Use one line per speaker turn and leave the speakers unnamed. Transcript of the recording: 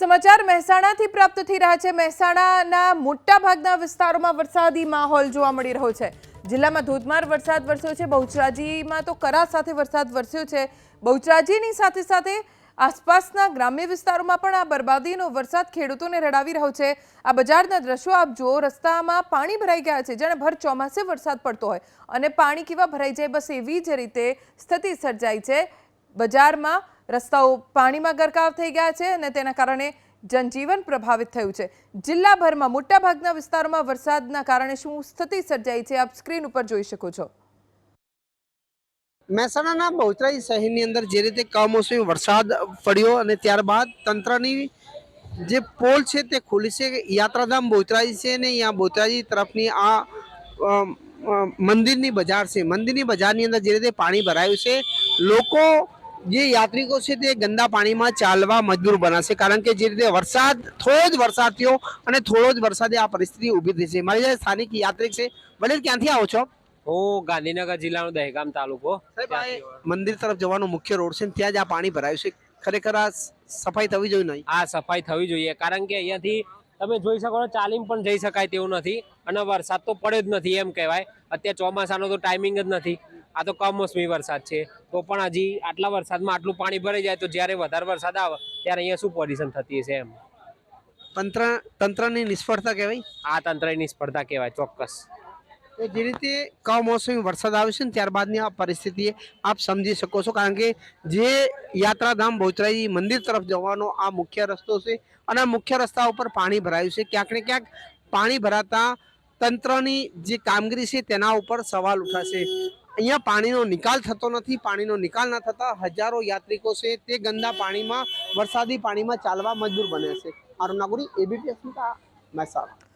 સમાચાર મહેસાણાથી પ્રાપ્ત થઈ રહ્યા છે. મહેસાણાના મોટા ભાગના વિસ્તારોમાં વરસાદી માહોલ જોવા મળી રહ્યો છે. જિલ્લામાં ધોધમાર વરસાદ વરસ્યો છે. બહુચરાજીમાં તો કરા સાથે વરસાદ વરસ્યો છે. બહુચરાજીની સાથે સાથે આસપાસના ગ્રામ્ય વિસ્તારોમાં પણ આ બરબાદીનો વરસાદ ખેડૂતોને રડાવી રહ્યો છે. આ બજારના દ્રશ્યો આપ જુઓ, રસ્તામાં પાણી ભરાઈ ગયા છે, જાણે ભર ચોમાસે વરસાદ પડતો હોય. અને પાણી કેવા ભરાઈ જાય, બસ એવી જ રીતે સ્થિતિ સર્જાઈ છે. બજારમાં રસ્તાઓ પાણીમાં ગરકાવ થઈ ગયા છે અને તેના કારણે જનજીવન પ્રભાવિત થયું છે. જિલ્લાભરમાં મોટાભાગના વિસ્તારોમાં વરસાદના કારણે શું સ્થિતિ સર્જાઈ છે આપ સ્ક્રીન ઉપર જોઈ શકો છો.
મહેસાણાના બહુચરાજી શહેરની અંદર જે રીતે કમોસમી વરસાદ પડ્યો અને ત્યારબાદ તંત્રની જે પોલ છે તે ખુલી છે, યાત્રાધામ બહુચરાજી છે ને અહીંયા બહુચરાજી તરફની આ મંદિરની બજાર છે. મંદિરની બજારની અંદર જે રીતે પાણી ભરાયું છે, લોકો જે યાત્રિકો છે તે ગંદા પાણીમાં ચાલવા મજબૂર બનાશે કારણ કે જે રીતે વરસાદ થોડો જ વરસાદ થયો અને થોડો જ વરસાદે આ પરિસ્થિતિ ઊભી થઈ છે. મારી સાથે સ્થાનિક યાત્રિક છે ભલે ક્યાંથી આવો છો?
હું ગાંધીનગર જિલ્લાનો દહેગામ તાલુકો
મંદિર તરફ જવાનો મુખ્ય રોડ છે ત્યાં જ આ પાણી ભરાયું છે. ખરેખર આ સફાઈ થવી જોઈએ નહીં?
આ સફાઈ થવી જોઈએ. કારણ કે અહીંયાથી તમે જોઈ શકો છો ચાલીને પણ જઈ શકાય તેવું નથી અને વરસાદ તો પડે જ નથી એમ કહેવાય. અત્યારે ચોમાસાનો તો ટાઈમિંગ જ નથી. આ તો કમોસમી વરસાદ છે. તો પણ હજી આટલા વરસાદમાં આટલું પાણી ભરાઈ જાય તો જ્યારે વધારે વરસાદ આવે ત્યારે અહીંયા શું પોઝિશન થતી હશે એમ?
તંત્ર તંત્રની નિષ્ફળતા કહેવાય?
આ તંત્રની નિષ્ફળતા કહેવાય ચોક્કસ.
તો જે રીતે કમોસમી વરસાદ આવશે ને ત્યારબાદની આ પરિસ્થિતિ આપ સમજી શકો છો. કારણ કે જે યાત્રાધામ બહુચરાજી મંદિર તરફ જવાનો આ મુખ્ય રસ્તો છે અને આ મુખ્ય રસ્તા ઉપર પાણી ભરાયું છે. ક્યાંક ને ક્યાંક પાણી ભરાતા તંત્રની જે કામગીરી છે તેના ઉપર સવાલ ઉઠાશે. અહીંયા પાણીનો નિકાલ થતો નથી, પાણીનો નિકાલ ન થતા હજારો યાત્રિકો છે તે ગંદા પાણીમાં, વરસાદી પાણીમાં ચાલવા મજબૂર બને છે. મારું નાગુરી એબીપી મહેસાણા.